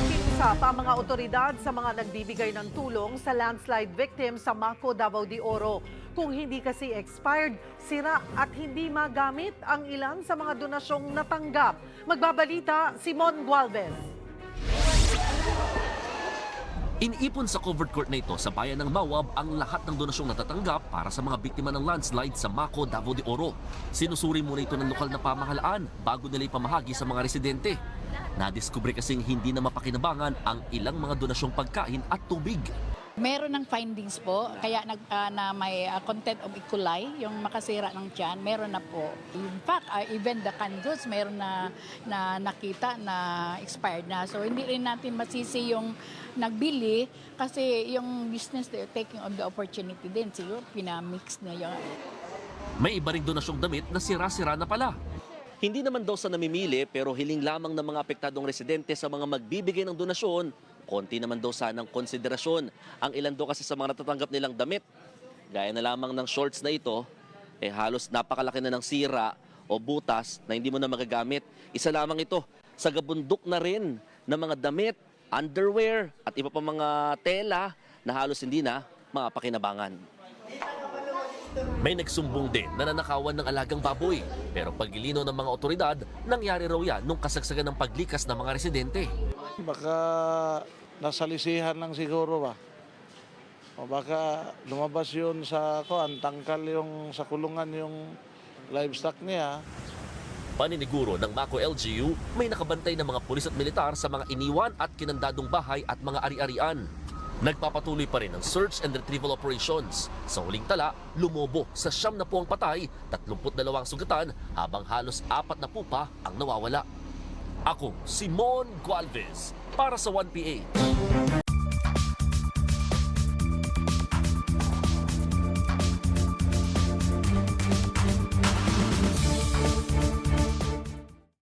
Nakiusap ang mga otoridad sa mga nagbibigay ng tulong sa landslide victim sa Maco, Davao de Oro. Kung hindi kasi expired, sira at hindi magamit ang ilan sa mga donasyong natanggap. Magbabalita, Simon Gualvez. Iniipon sa covered court na ito sa bayan ng Mawab ang lahat ng donasyong natatanggap para sa mga biktima ng landslide sa Maco, Davao de Oro. Sinusuri muna ito ng lokal na pamahalaan bago nila ipamahagi sa mga residente. Nadiskubre kasing hindi na mapakinabangan ang ilang mga donasyong pagkain at tubig. Meron ng findings po, kaya nag, ah, na may ah, content of E. coli, yung makasira ng tiyan, meron na po. In fact, ah, even the canned goods, meron na, na nakita na expired na. So hindi rin natin masisi yung nagbili kasi yung business they're taking on the opportunity din. Siguro pinamix na yun. May iba ring donasyong damit na sira-sira na pala. Hindi naman daw sa namimili pero hiling lamang ng mga apektadong residente sa mga magbibigay ng donasyon. Konti naman daw sanang konsiderasyon. Ang ilan daw kasi sa mga natatanggap nilang damit, gaya na lamang ng shorts na ito, eh halos napakalaki na ng sira o butas na hindi mo na magagamit. Isa lamang ito, sa gabundok na rin ng mga damit, underwear at iba pa mga tela na halos hindi na mapakinabangan. May nagsumbong din na nanakawan ng alagang baboy. Pero pagilino ng mga otoridad, nangyari raw yan nung kasagsagan ng paglikas ng mga residente. Baka nasalisihan lang siguro ba? O baka lumabas yun sa kuan, tangkal yung sa kulungan yung livestock niya. Paniniguro ng Mako LGU, may nakabantay ng mga pulis at militar sa mga iniwan at kinandadong bahay at mga ari-arian. Nagpapatuloy pa rin ang search and retrieval operations. Sa huling tala, lumobo sa siyam na po ang patay, 32 ang sugatan, habang halos apat na po pa ang nawawala. Ako, Simon Gualvez, para sa 1PA.